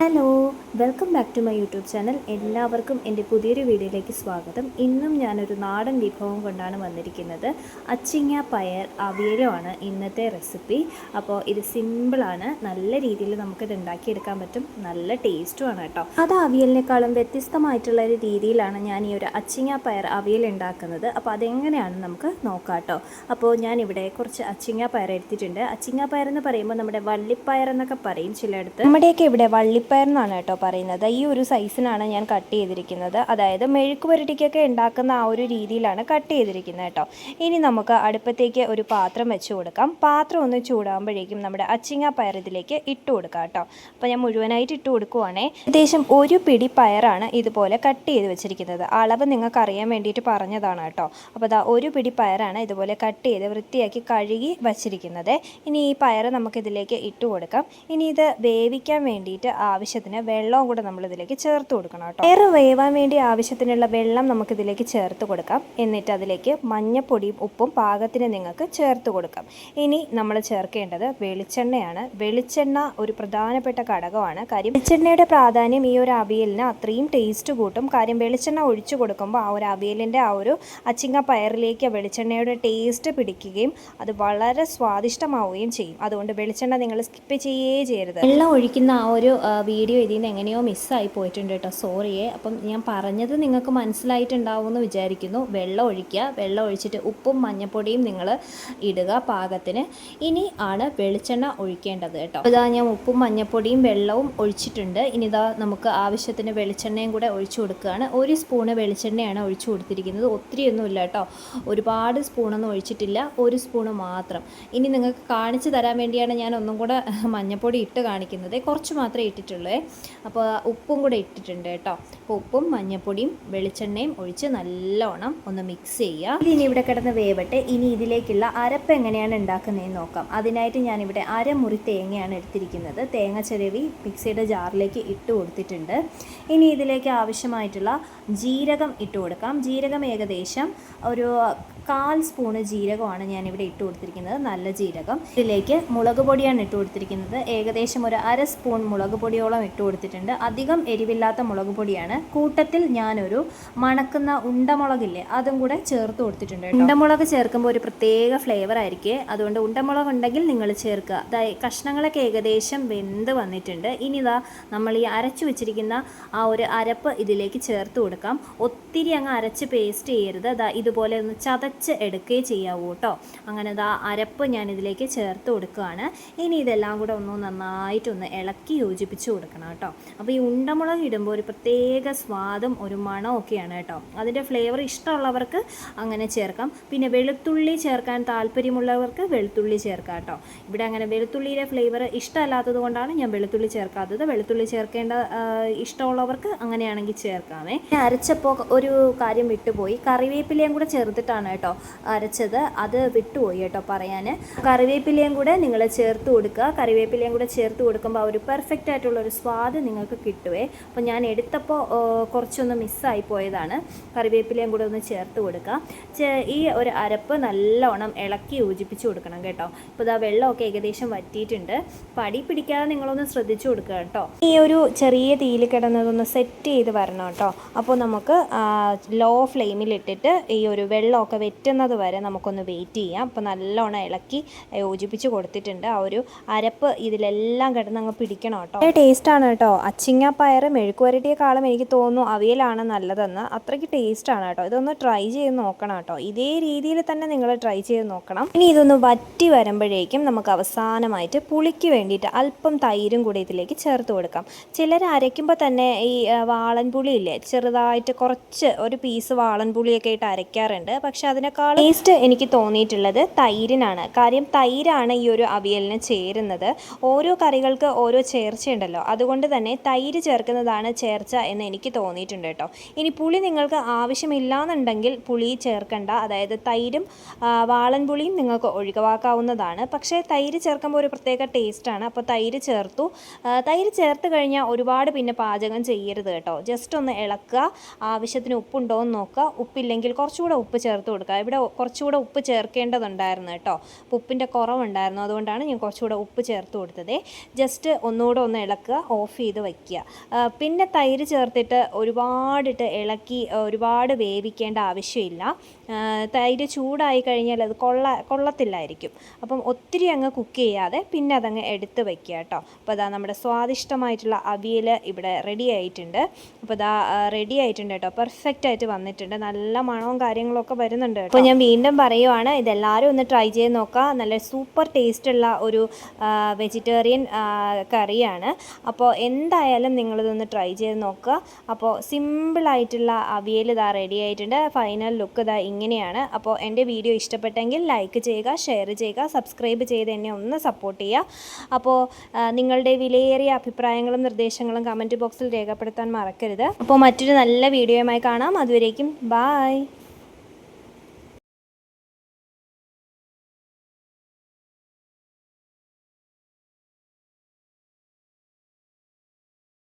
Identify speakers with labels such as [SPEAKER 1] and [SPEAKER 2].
[SPEAKER 1] Hello. Welcome back to my YouTube channel എല്ലാവർക്കും എന്റെ പുതിയൊരു വീഡിയോയിലേക്ക് സ്വാഗതം. ഇന്നും ഞാനൊരു നാടൻ വിഭവം കൊണ്ടാണ് വന്നിരിക്കുന്നത്. അച്ചിങ്ങ പയർ അവിയലുമാണ് ഇന്നത്തെ റെസിപ്പി അപ്പോൾ ഇത് സിമ്പിളാണ് നല്ല രീതിയിൽ നമുക്കിത് ഉണ്ടാക്കിയെടുക്കാൻ പറ്റും. നല്ല ടേസ്റ്റുമാണ് കേട്ടോ. അത് അവിയലിനേക്കാളും വ്യത്യസ്തമായിട്ടുള്ള ഒരു രീതിയിലാണ് ഞാൻ ഈ ഒരു അച്ചിങ്ങ പയർ അവിയൽ ഉണ്ടാക്കുന്നത്. അപ്പോൾ അതെങ്ങനെയാണ് നമുക്ക് നോക്കാം കേട്ടോ. അപ്പോൾ ഞാനിവിടെ കുറച്ച് അച്ചിങ്ങ പയർ എടുത്തിട്ടുണ്ട്. അച്ചിങ്ങ പയർ എന്ന് പറയുമ്പോൾ നമ്മുടെ വള്ളിപ്പയർ എന്നൊക്കെ പറയും ചിലയിടത്ത്. നമ്മുടെയൊക്കെ ഇവിടെ വള്ളിപ്പയർ എന്നാണ് കേട്ടോ പറയുന്നത്. ഈ ഒരു സൈസിനാണ് ഞാൻ കട്ട് ചെയ്തിരിക്കുന്നത്. അതായത് മെഴുക്ക് പുരട്ടിക്കൊക്കെ ഉണ്ടാക്കുന്ന ആ ഒരു രീതിയിലാണ് കട്ട് ചെയ്തിരിക്കുന്നത് കേട്ടോ. ഇനി നമുക്ക് അടുപ്പത്തേക്ക് ഒരു പാത്രം വെച്ച് കൊടുക്കാം. പാത്രം ഒന്ന് ചൂടാകുമ്പോഴേക്കും നമ്മുടെ അച്ചിങ്ങ പയർ ഇതിലേക്ക് ഇട്ട് കൊടുക്കാം കേട്ടോ. അപ്പോൾ ഞാൻ മുഴുവനായിട്ട് ഇട്ട് കൊടുക്കുവാണേ. ഏകദേശം ഒരു പിടി പയറാണ് ഇതുപോലെ കട്ട് ചെയ്ത് വെച്ചിരിക്കുന്നത്. അളവ് നിങ്ങൾക്ക് അറിയാൻ വേണ്ടിയിട്ട് പറഞ്ഞതാണ് കേട്ടോ. അപ്പോൾ അതാ ഒരു പിടി പയറാണ് ഇതുപോലെ കട്ട് ചെയ്ത് വൃത്തിയാക്കി കഴുകി വച്ചിരിക്കുന്നത്. ഇനി ഈ പയർ നമുക്കിതിലേക്ക് ഇട്ട് കൊടുക്കാം. ഇനി ഇത് വേവിക്കാൻ വേണ്ടിയിട്ട് ആവശ്യത്തിന് വെള്ളവും കൂടെ നമ്മൾ ഇതിലേക്ക് ചേർത്ത് കൊടുക്കണം കേട്ടോ. എയർ വേവാൻ വേണ്ടി ആവശ്യത്തിനുള്ള വെള്ളം നമുക്ക് ഇതിലേക്ക് ചേർത്ത് കൊടുക്കാം. എന്നിട്ട് അതിലേക്ക് മഞ്ഞപ്പൊടിയും ഉപ്പും പാകത്തിന് നിങ്ങൾക്ക് ചേർത്ത് കൊടുക്കാം. ഇനി നമ്മൾ ചേർക്കേണ്ടത് വെളിച്ചെണ്ണയാണ്. വെളിച്ചെണ്ണ ഒരു പ്രധാനപ്പെട്ട ഘടകമാണ്. കാര്യം വെളിച്ചെണ്ണയുടെ പ്രാധാന്യം ഈ ഒരു അവിയലിന് അത്രയും ടേസ്റ്റ് കൂട്ടും. കാര്യം വെളിച്ചെണ്ണ ഒഴിച്ചു കൊടുക്കുമ്പോൾ ആ ഒരു അവിയലിന്റെ ആ ഒരു അച്ചിങ്ങ പയറിലേക്ക് വെളിച്ചെണ്ണയുടെ ടേസ്റ്റ് പിടിക്കുകയും അത് വളരെ സ്വാദിഷ്ടമാവുകയും ചെയ്യും. അതുകൊണ്ട് വെളിച്ചെണ്ണ നിങ്ങൾ സ്കിപ്പ് ചെയ്യേ ചെയ്യരുത്. വെള്ളം ഒഴിക്കുന്ന ആ ഒരു വീഡിയോ ഇതിൽ നിന്ന് എങ്ങനെയോ മിസ്സായി പോയിട്ടുണ്ട് കേട്ടോ. സോറിയേ അപ്പം ഞാൻ പറഞ്ഞത് നിങ്ങൾക്ക് മനസ്സിലായിട്ടുണ്ടാവുമെന്ന് വിചാരിക്കുന്നു. വെള്ളം ഒഴിക്കുക. വെള്ളം ഒഴിച്ചിട്ട് ഉപ്പും മഞ്ഞപ്പൊടിയും നിങ്ങൾ ഇടുക പാകത്തിന്. ഇനി ആണ് വെളിച്ചെണ്ണ ഒഴിക്കേണ്ടത് കേട്ടോ. ഇതാ ഞാൻ ഉപ്പും മഞ്ഞപ്പൊടിയും വെള്ളവും ഒഴിച്ചിട്ടുണ്ട്. ഇനി ഇതാ നമുക്ക് ആവശ്യത്തിന് വെളിച്ചെണ്ണയും കൂടെ ഒഴിച്ചു കൊടുക്കുകയാണ്. ഒരു സ്പൂണ് വെളിച്ചെണ്ണയാണ് ഒഴിച്ചു കൊടുത്തിരിക്കുന്നത്. ഒത്തിരിയൊന്നും ഇല്ല കേട്ടോ. ഒരുപാട് സ്പൂണൊന്നും ഒഴിച്ചിട്ടില്ല. ഒരു സ്പൂണ് മാത്രം. ഇനി നിങ്ങൾക്ക് കാണിച്ചു തരാൻ വേണ്ടിയാണ് ഞാൻ ഒന്നും കൂടെ മഞ്ഞപ്പൊടി ഇട്ട് കാണിക്കുന്നത്. കുറച്ച് മാത്രമേ ഇട്ടിട്ടുള്ളൂ. അപ്പോൾ ഉപ്പും കൂടെ ഇട്ടിട്ടുണ്ട് കേട്ടോ. അപ്പോൾ ഉപ്പും മഞ്ഞപ്പൊടിയും വെളിച്ചെണ്ണയും ഒഴിച്ച് നല്ലോണം ഒന്ന് മിക്സ് ചെയ്യുക ഇനി ഇവിടെ കിടന്ന് വേവട്ടെ. ഇനി ഇതിലേക്കുള്ള അരപ്പ് എങ്ങനെയാണ് ഉണ്ടാക്കുന്നതെന്ന് നോക്കാം. അതിനായിട്ട് ഞാനിവിടെ അരമുറി തേങ്ങയാണ് എടുത്തിരിക്കുന്നത്. തേങ്ങ ചിരവി മിക്സിയുടെ ജാറിലേക്ക് ഇട്ട് കൊടുത്തിട്ടുണ്ട്. ഇനി ഇതിലേക്ക് ആവശ്യമായിട്ടുള്ള ജീരകം ഇട്ട് കൊടുക്കാം. ജീരകം ഏകദേശം ഒരു കാൽ സ്പൂണ് ജീരകമാണ് ഞാനിവിടെ ഇട്ട് കൊടുത്തിരിക്കുന്നത്. നല്ല ജീരകം. ഇതിലേക്ക് മുളക് പൊടിയാണ് ഇട്ട് കൊടുത്തിരിക്കുന്നത്. ഏകദേശം ഒരു അര സ്പൂൺ മുളക് പൊടിയോളം ഇട്ട് കൊടുത്തിട്ടുണ്ട്. അധികം എരിവില്ലാത്ത മുളക് പൊടിയാണ്. കൂട്ടത്തിൽ ഞാനൊരു മണക്കുന്ന ഉണ്ടമുളകില്ലേ അതും കൂടെ ചേർത്ത് കൊടുത്തിട്ടുണ്ട്. ഉണ്ടമുളക് ചേർക്കുമ്പോൾ ഒരു പ്രത്യേക ഫ്ലേവർ ആയിരിക്കും. അതുകൊണ്ട് ഉണ്ടമുളക് ഉണ്ടെങ്കിൽ നിങ്ങൾ ചേർക്കുക. അതായത് കഷ്ണങ്ങളൊക്കെ ഏകദേശം വെന്ത് വന്നിട്ടുണ്ട്. ഇനി ഇതാ നമ്മൾ ഈ അരച്ചു വെച്ചിരിക്കുന്ന ആ ഒരു അരപ്പ് ഇതിലേക്ക് ചേർത്ത് കൊടുക്കാം. ഒത്തിരി അങ്ങ് അരച്ച് പേസ്റ്റ് ചെയ്യരുത്. അതാ ഇതുപോലെ ഒന്ന് ചതച്ച് എടുക്കുകയും ചെയ്യാവൂ കേട്ടോ. അങ്ങനെ ഇതാ അരപ്പ് ഞാൻ ഇതിലേക്ക് ചേർത്ത് കൊടുക്കുകയാണ്. ഇനി ഇതെല്ലാം കൂടെ ഒന്ന് നന്നായിട്ടൊന്ന് ഇളക്കി യോജിപ്പിച്ച് കൊടുക്കണം കേട്ടോ. അപ്പോൾ ഈ ഉണ്ടമുളക് ഇടുമ്പോൾ ഒരു പ്രത്യേക സ്വാദും ഒരു മണവും ഒക്കെയാണ് കേട്ടോ. അതിന്റെ ഫ്ലേവർ ഇഷ്ടമുള്ളവർക്ക് അങ്ങനെ ചേർക്കാം. പിന്നെ വെളുത്തുള്ളി ചേർക്കാൻ താല്പര്യമുള്ളവർക്ക് വെളുത്തുള്ളി ചേർക്കാം കേട്ടോ. ഇവിടെ അങ്ങനെ വെളുത്തുള്ളിയുടെ ഫ്ലേവർ ഇഷ്ടമല്ലാത്തത് കൊണ്ടാണ് ഞാൻ വെളുത്തുള്ളി ചേർക്കാത്തത്. വെളുത്തുള്ളി ചേർക്കേണ്ട ഇഷ്ടമുള്ളവർക്ക് അങ്ങനെയാണെങ്കിൽ ചേർക്കാമേ. അരച്ചപ്പോൾ ഒരു കാര്യം വിട്ടുപോയി. കറിവേപ്പിലയും കൂടെ ചേർത്തിട്ടാണ് കേട്ടോ അരച്ചത്. അത് വിട്ടുപോയി കേട്ടോ പറയാൻ കറിവേപ്പിലയും കൂടെ നിങ്ങൾ ചേർത്ത് കൊടുക്കുക. കറിവേപ്പിലയും കൂടെ ചേർത്ത് കൊടുക്കുമ്പോൾ ഒരു പെർഫെക്റ്റ് ആയിട്ടുള്ള ഒരു സ്വാദ് നിങ്ങൾക്ക് കിട്ടുവേ. അപ്പോൾ ഞാൻ എടുത്തപ്പോൾ കുറച്ചൊന്ന് മിസ്സായി പോയതാണ്. കറിവേപ്പിലയും കൂടെ ഒന്ന് ചേർത്ത് കൊടുക്കാം. ഈ ഒരു അരപ്പ് നല്ലോണം ഇളക്കി യോജിപ്പിച്ച് കൊടുക്കണം കേട്ടോ. ഇപ്പോൾ ഇതാ വെള്ളമൊക്കെ ഏകദേശം വറ്റിയിട്ടുണ്ട്. പടി പിടിക്കാതെ നിങ്ങളൊന്ന് ശ്രദ്ധിച്ചു കൊടുക്കുക കേട്ടോ. ഈ ഒരു ചെറിയ തീയിൽ കിടന്നതൊന്ന് സെറ്റ് ചെയ്ത് വരണം കേട്ടോ. അപ്പോൾ നമുക്ക് ലോ ഫ്ലെയിമിലിട്ടിട്ട് ഈ ഒരു വെള്ളമൊക്കെ വെറ്റുന്നത് വരെ നമുക്കൊന്ന് വെയിറ്റ് ചെയ്യാം. അപ്പോൾ നല്ലോണം ഇളക്കി യോജിപ്പിച്ച് കൊടുത്തിട്ടുണ്ട്. ആ ഒരു അരപ്പ് ഇതിലെല്ലാം കിടന്ന് അങ്ങ് പിടിക്കണം കേട്ടോ. ടേസ്റ്റ് ടേസ്റ്റാണ് കേട്ടോ. അച്ചിങ്ങ പയർ കാലം എനിക്ക് തോന്നുന്നു അവിയലാണ് നല്ലതെന്ന്. അത്രയ്ക്ക് ടേസ്റ്റാണ് കേട്ടോ. ഇതൊന്ന് ട്രൈ ചെയ്ത് നോക്കണം കേട്ടോ. ഇതേ രീതിയിൽ തന്നെ നിങ്ങൾ ട്രൈ ചെയ്ത് നോക്കണം. ഇനി ഇതൊന്ന് വറ്റി വരുമ്പോഴേക്കും നമുക്ക് അവസാനമായിട്ട് പുളിക്ക് വേണ്ടിയിട്ട് അല്പം തൈരും കൂടി ഇതിലേക്ക് ചേർത്ത് കൊടുക്കാം. ചിലർ അരയ്ക്കുമ്പോൾ തന്നെ ഈ വാളൻപുളി വാളൻ പുളി ഇല്ലേ? ചെറുതായിട്ട് കുറച്ച് ഒരു പീസ് വാളൻ പുളിയൊക്കെ ഇട്ട് അരയ്ക്കാറുണ്ട്. പക്ഷെ അതിനേക്കാൾ ടേസ്റ്റ് എനിക്ക് തോന്നിയിട്ടുള്ളത് തൈരിനാണ്. കാര്യം തൈരാണ് ഈ ഒരു അവിയലിന് ചേരുന്നത്. ഓരോ കറികൾക്ക് ഓരോ ചേർച്ചയുണ്ടല്ലോ. അതുകൊണ്ട് തന്നെ തൈര് ചേർക്കുന്നതാണ് ചേർച്ച എന്ന് എനിക്ക് തോന്നിയിട്ടുണ്ട് കേട്ടോ. ഇനി പുളി നിങ്ങൾക്ക് ആവശ്യമില്ലാന്നുണ്ടെങ്കിൽ പുളി ചേർക്കണ്ട. അതായത് തൈരും വാളൻ പുളിയും നിങ്ങൾക്ക് ഒഴിവാക്കാവുന്നതാണ്. പക്ഷേ തൈര് ചേർക്കുമ്പോൾ ഒരു പ്രത്യേക ടേസ്റ്റാണ്. അപ്പോൾ തൈര് ചേർത്തു. തൈര് ചേർത്ത് കഴിഞ്ഞാൽ ഒരുപാട് പിന്നെ പാചകം ചെയ്യരുത് കേട്ടോ. ജസ്റ്റ് ഒന്ന് ഇളക്കുക. ആവശ്യത്തിന് ഉപ്പുണ്ടോ എന്ന് നോക്കുക. ഉപ്പില്ലെങ്കിൽ കുറച്ചുകൂടെ ഉപ്പ് ചേർത്ത് കൊടുക്കുക. ഇവിടെ കുറച്ചുകൂടെ ഉപ്പ് ചേർക്കേണ്ടതുണ്ടായിരുന്നു കേട്ടോ. അപ്പോൾ ഉപ്പിന്റെ കുറവുണ്ടായിരുന്നു. അതുകൊണ്ടാണ് ഞാൻ കുറച്ചുകൂടെ ഉപ്പ് ചേർത്ത് കൊടുത്തത്. ജസ്റ്റ് ഒന്നുകൂടെ ഒന്ന് ഇളക്കുക. ഓഫ് ചെയ്ത് വയ്ക്കുക. പിന്നെ തൈര് ചേർത്തിട്ട് ഒരുപാടിട്ട് ഇളക്കി ഒരുപാട് വേവിക്കേണ്ട ആവശ്യമില്ല. തൈര് ചൂടായി കഴിഞ്ഞാൽ അത് കൊള്ള കൊള്ളത്തില്ലായിരിക്കും. അപ്പം ഒത്തിരി അങ്ങ് കുക്ക് ചെയ്യാതെ പിന്നെ അതങ്ങ് എടുത്ത് വയ്ക്കുക കേട്ടോ. അപ്പോൾ അതാ നമ്മുടെ സ്വാദിഷ്ടമായിട്ടുള്ള അവിയൽ ഇവിടെ റെഡി ആയിട്ടുണ്ട്. അപ്പോൾ അതാ റെഡി ആയിട്ടുണ്ട് കേട്ടോ. പെർഫെക്റ്റ് ആയിട്ട് വന്നിട്ടുണ്ട്. നല്ല മണവും കാര്യങ്ങളൊക്കെ വരുന്നുണ്ട് അപ്പോൾ ഞാൻ വീണ്ടും പറയുവാണ് ഇതെല്ലാവരും ഒന്ന് ട്രൈ ചെയ്ത് നോക്കുക. നല്ല സൂപ്പർ ടേസ്റ്റുള്ള ഒരു വെജിറ്റേറിയൻ കറിയാണ്. അപ്പോൾ എന്തായാലും നിങ്ങളിതൊന്ന് ട്രൈ ചെയ്ത് നോക്കുക. അപ്പോൾ സിമ്പിളായിട്ടുള്ള അവിയൽ ഇതാ റെഡി ആയിട്ടുണ്ട്. ഫൈനൽ ലുക്ക് ഇതാ ഇങ്ങനെയാണ്. അപ്പോൾ എന്റെ വീഡിയോ ഇഷ്ടപ്പെട്ടെങ്കിൽ ലൈക്ക് ചെയ്യുക ഷെയർ ചെയ്യുക സബ്സ്ക്രൈബ് ചെയ്ത് എന്നെ ഒന്ന് സപ്പോർട്ട് ചെയ്യുക. അപ്പോൾ നിങ്ങളുടെ വിലയേറിയ അഭിപ്രായങ്ങളും നിർദ്ദേശങ്ങളും കമന്റ് ബോക്സിൽ രേഖപ്പെടുത്താൻ മറക്കരുത്. അപ്പോൾ മറ്റൊരു നല്ല വീഡിയോയുമായി കാണാം. അതുവരേക്കും ബായ്